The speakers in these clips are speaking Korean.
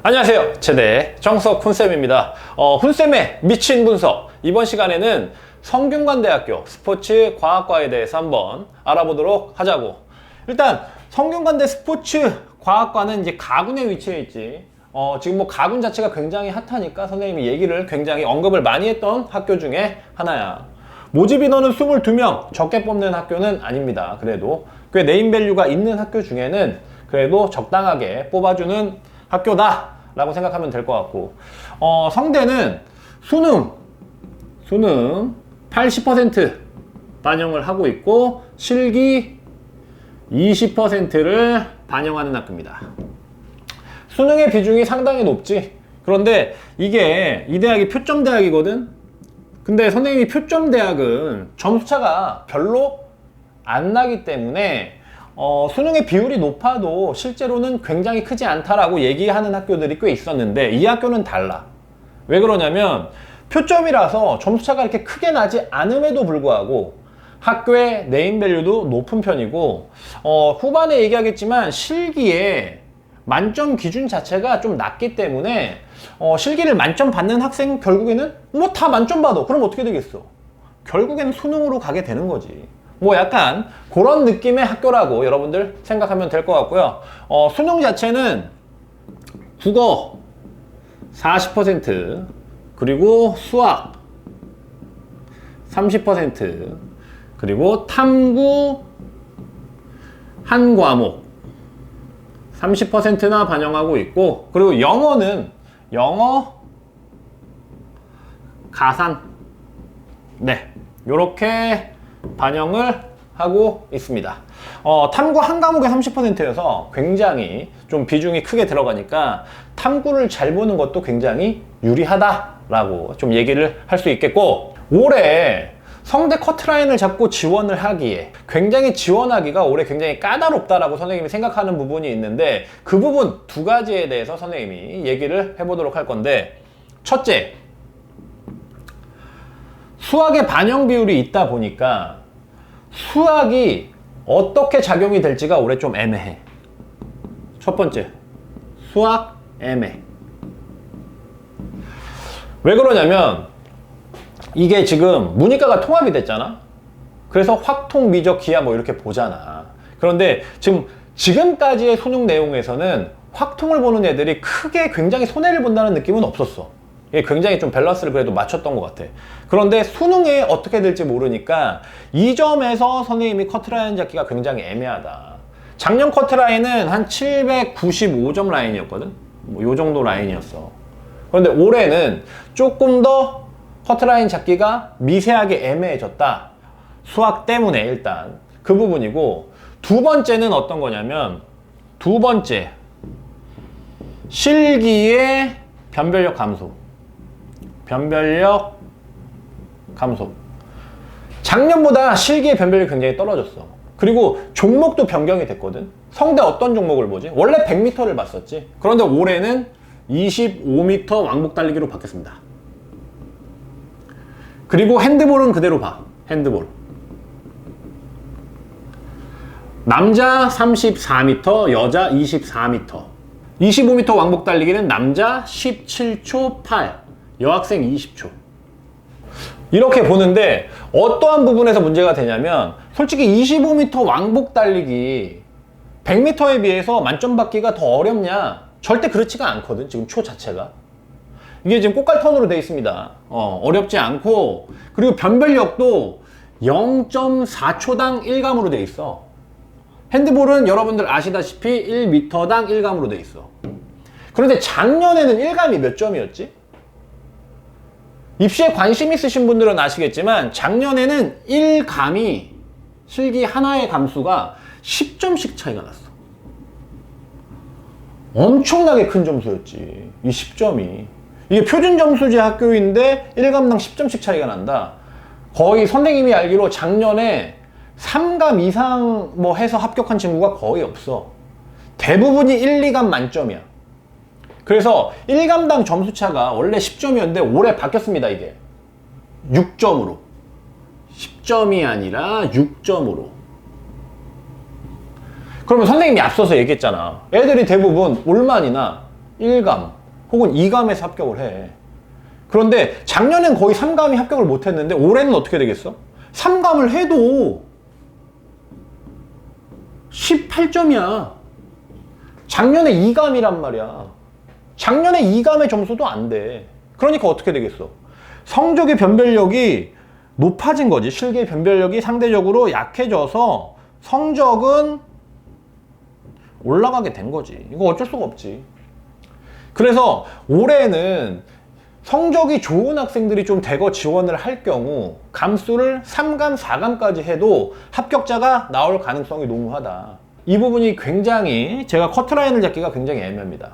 안녕하세요. 제대 정석 훈쌤입니다. 어, 훈쌤의 미친 분석. 이번 시간에는 성균관대학교 스포츠 과학과에 대해서 한번 알아보도록 하자고. 일단 성균관대 스포츠 과학과는 이제 가군에 위치해 있지. 어, 지금 뭐 가군 자체가 굉장히 핫하니까 선생님이 얘기를 굉장히 언급을 많이 했던 학교 중에 하나야. 모집 인원은 22명, 적게 뽑는 학교는 아닙니다. 그래도 꽤 네임밸류가 있는 학교 중에는 그래도 적당하게 뽑아주는 학교다 라고 생각하면 될 것 같고 어, 성대는 수능 수능 80% 반영을 하고 있고 실기 20%를 반영하는 학교입니다. 수능의 비중이 상당히 높지. 그런데 이게 이 대학이 표점 대학이거든. 근데 선생님이 표점 대학은 점수차가 별로 안 나기 때문에 어, 수능의 비율이 높아도 실제로는 굉장히 크지 않다라고 얘기하는 학교들이 꽤 있었는데 이 학교는 달라. 왜 그러냐면 표점이라서 점수차가 이렇게 크게 나지 않음에도 불구하고 학교의 네임밸류도 높은 편이고 어, 후반에 얘기하겠지만 실기에 만점 기준 자체가 좀 낮기 때문에 어, 실기를 만점 받는 학생 결국에는 뭐 다 만점 받아. 그럼 어떻게 되겠어? 결국엔 수능으로 가게 되는 거지 뭐 약간 그런 느낌의 학교라고 여러분들 생각하면 될 것 같고요. 어, 수능 자체는 국어 40% 그리고 수학 30% 그리고 탐구 한 과목 30%나 반영하고 있고 그리고 영어는 영어 가산. 네 이렇게 반영을 하고 있습니다. 어, 탐구 한 과목에 30%여서 굉장히 좀 비중이 크게 들어가니까 탐구를 잘 보는 것도 굉장히 유리하다라고 좀 얘기를 할 수 있겠고 올해 성대 커트라인을 잡고 지원을 하기에 굉장히 지원하기가 올해 굉장히 까다롭다라고 선생님이 생각하는 부분이 있는데 그 부분 두 가지에 대해서 선생님이 얘기를 해보도록 할 건데 첫째 수학의 반영 비율이 있다 보니까 수학이 어떻게 작용이 될지가 올해 좀 애매해 첫 번째 수학 애매 왜 그러냐면 이게 지금 문이과가 통합이 됐잖아. 그래서 확통, 미적, 기하 뭐 이렇게 보잖아. 그런데 지금 지금까지의 수능 내용에서는 확통을 보는 애들이 크게 굉장히 손해를 본다는 느낌은 없었어. 이게 굉장히 좀 밸런스를 그래도 맞췄던 것 같아. 그런데 수능에 어떻게 될지 모르니까 이 점에서 선생님이 커트라인 잡기가 굉장히 애매하다. 작년 커트라인은 한 795점 라인이었거든? 뭐 요 정도 라인이었어. 그런데 올해는 조금 더 커트라인 잡기가 미세하게 애매해졌다. 수학 때문에 일단 그 부분이고 두 번째는 어떤 거냐면 두 번째 실기의 변별력 감소. 변별력 감소. 작년보다 실기의 변별력이 굉장히 떨어졌어. 그리고 종목도 변경이 됐거든. 성대 어떤 종목을 보지? 원래 100m를 봤었지. 그런데 올해는 25m 왕복 달리기로 바뀌었습니다. 그리고 핸드볼은 그대로 봐. 핸드볼. 남자 34m, 여자 24m. 25m 왕복 달리기는 남자 17초 8, 여학생 20초. 이렇게 보는데 어떠한 부분에서 문제가 되냐면 솔직히 25m 왕복 달리기 100m에 비해서 만점 받기가 더 어렵냐? 절대 그렇지가 않거든. 지금 초 자체가. 이게 지금 꽃갈턴으로 되어 있습니다. 어, 어렵지 않고 그리고 변별력도 0.4초당 1감으로 되어 있어. 핸드볼은 여러분들 아시다시피 1m당 1감으로 되어 있어. 그런데 작년에는 1감이 몇 점이었지? 입시에 관심 있으신 분들은 아시겠지만 작년에는 1감이 실기 하나의 감수가 10점씩 차이가 났어. 엄청나게 큰 점수였지. 이 10점이. 이게 표준 점수제 학교인데 1감당 10점씩 차이가 난다. 거의 선생님이 알기로 작년에 3감 이상 뭐 해서 합격한 친구가 거의 없어. 대부분이 1, 2감 만점이야. 그래서 1감당 점수차가 원래 10점이었는데 올해 바뀌었습니다, 이게. 6점으로. 10점이 아니라 6점으로. 그러면 선생님이 앞서서 얘기했잖아. 애들이 대부분 올만이나 1감 혹은 2감에서 합격을 해. 그런데 작년엔 거의 3감이 합격을 못 했는데 올해는 어떻게 되겠어? 3감을 해도 18점이야. 작년에 2감이란 말이야. 작년에 2감의 점수도 안 돼. 그러니까 어떻게 되겠어? 성적의 변별력이 높아진 거지. 실기의 변별력이 상대적으로 약해져서 성적은 올라가게 된 거지. 이거 어쩔 수가 없지. 그래서 올해는 성적이 좋은 학생들이 좀 대거 지원을 할 경우 감수를 3감, 4감까지 해도 합격자가 나올 가능성이 농후하다. 이 부분이 굉장히 제가 커트라인을 잡기가 굉장히 애매합니다.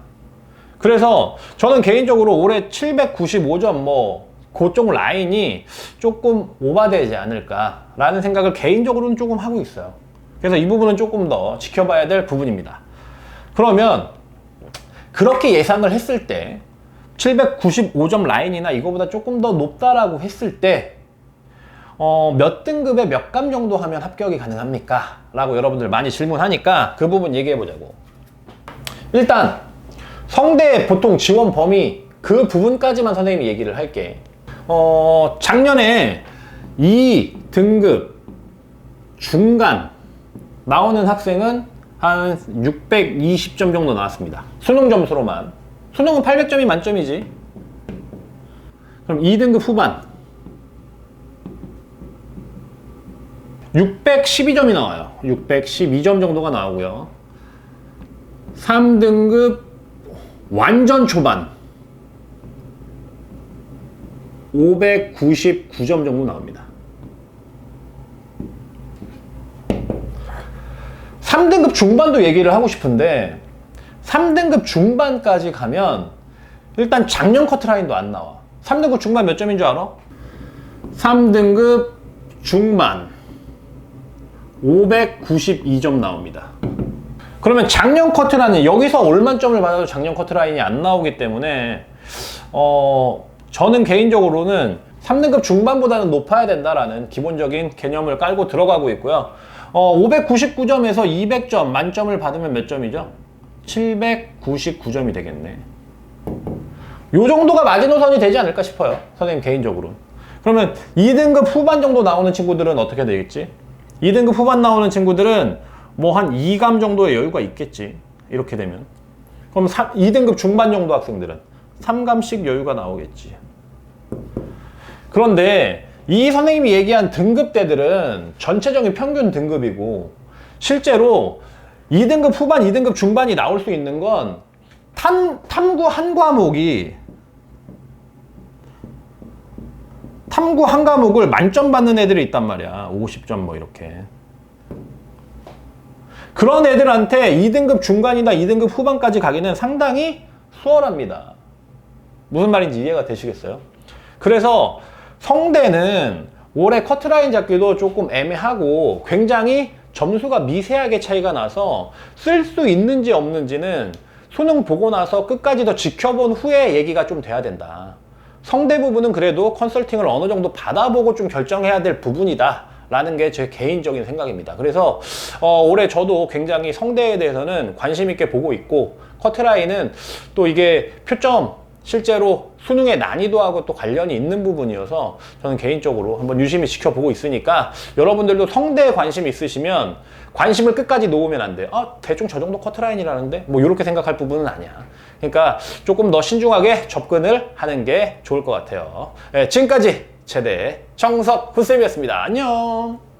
그래서 저는 개인적으로 올해 795점 뭐 그쪽 라인이 조금 오바되지 않을까라는 생각을 개인적으로는 조금 하고 있어요. 그래서 이 부분은 조금 더 지켜봐야 될 부분입니다. 그러면 그렇게 예상을 했을 때 795점 라인이나 이거보다 조금 더 높다라고 했을 때 어, 몇 등급에 몇 감 정도 하면 합격이 가능합니까? 라고 여러분들 많이 질문하니까 그 부분 얘기해 보자고. 일단 성대 보통 지원 범위 그 부분까지만 선생님이 얘기를 할게. 어, 작년에 2 등급 중간 나오는 학생은 한 620점 정도 나왔습니다. 수능 점수로만. 수능은 800점이 만점이지. 그럼 2등급 후반. 612점이 나와요. 612점 정도가 나오고요. 3등급 완전 초반. 599점 정도 나옵니다. 3등급 중반도 얘기를 하고 싶은데 3등급 중반까지 가면 일단 작년 커트라인도 안 나와. 3등급 중반 몇 점인 줄 알아? 3등급 중반 592점 나옵니다. 그러면 작년 커트라인 여기서 올만점을 받아도 작년 커트라인이 안 나오기 때문에 어 저는 개인적으로는 3등급 중반보다는 높아야 된다라는 기본적인 개념을 깔고 들어가고 있고요. 어, 599점에서 200점 만점을 받으면 몇 점이죠? 799점이 되겠네. 요 정도가 마지노선이 되지 않을까 싶어요. 선생님 개인적으로. 그러면 2등급 후반 정도 나오는 친구들은 어떻게 되겠지? 2등급 후반 나오는 친구들은 뭐 한 2감 정도의 여유가 있겠지. 이렇게 되면. 그럼 3, 2등급 중반 정도 학생들은 3감씩 여유가 나오겠지. 그런데 이 선생님이 얘기한 등급대들은 전체적인 평균 등급이고 실제로 2등급 후반, 2등급 중반이 나올 수 있는 건 탐, 탐구 한 과목이 탐구 한 과목을 만점 받는 애들이 있단 말이야. 50점 뭐 이렇게. 그런 애들한테 2등급 중간이나 2등급 후반까지 가기는 상당히 수월합니다. 무슨 말인지 이해가 되시겠어요? 그래서 성대는 올해 커트라인 잡기도 조금 애매하고 굉장히 점수가 미세하게 차이가 나서 쓸 수 있는지 없는지는 수능 보고 나서 끝까지 더 지켜본 후에 얘기가 좀 돼야 된다. 성대 부분은 그래도 컨설팅을 어느 정도 받아보고 좀 결정해야 될 부분이다. 라는 게 제 개인적인 생각입니다. 그래서 어, 올해 저도 굉장히 성대에 대해서는 관심 있게 보고 있고 커트라인은 또 이게 표점 실제로 수능의 난이도하고 또 관련이 있는 부분이어서 저는 개인적으로 한번 유심히 지켜보고 있으니까 여러분들도 성대에 관심 있으시면 관심을 끝까지 놓으면 안 돼. 아, 대충 저 정도 커트라인이라는데? 뭐 이렇게 생각할 부분은 아니야. 그러니까 조금 더 신중하게 접근을 하는 게 좋을 것 같아요. 네, 지금까지 제대 정석 훈쌤이었습니다. 안녕!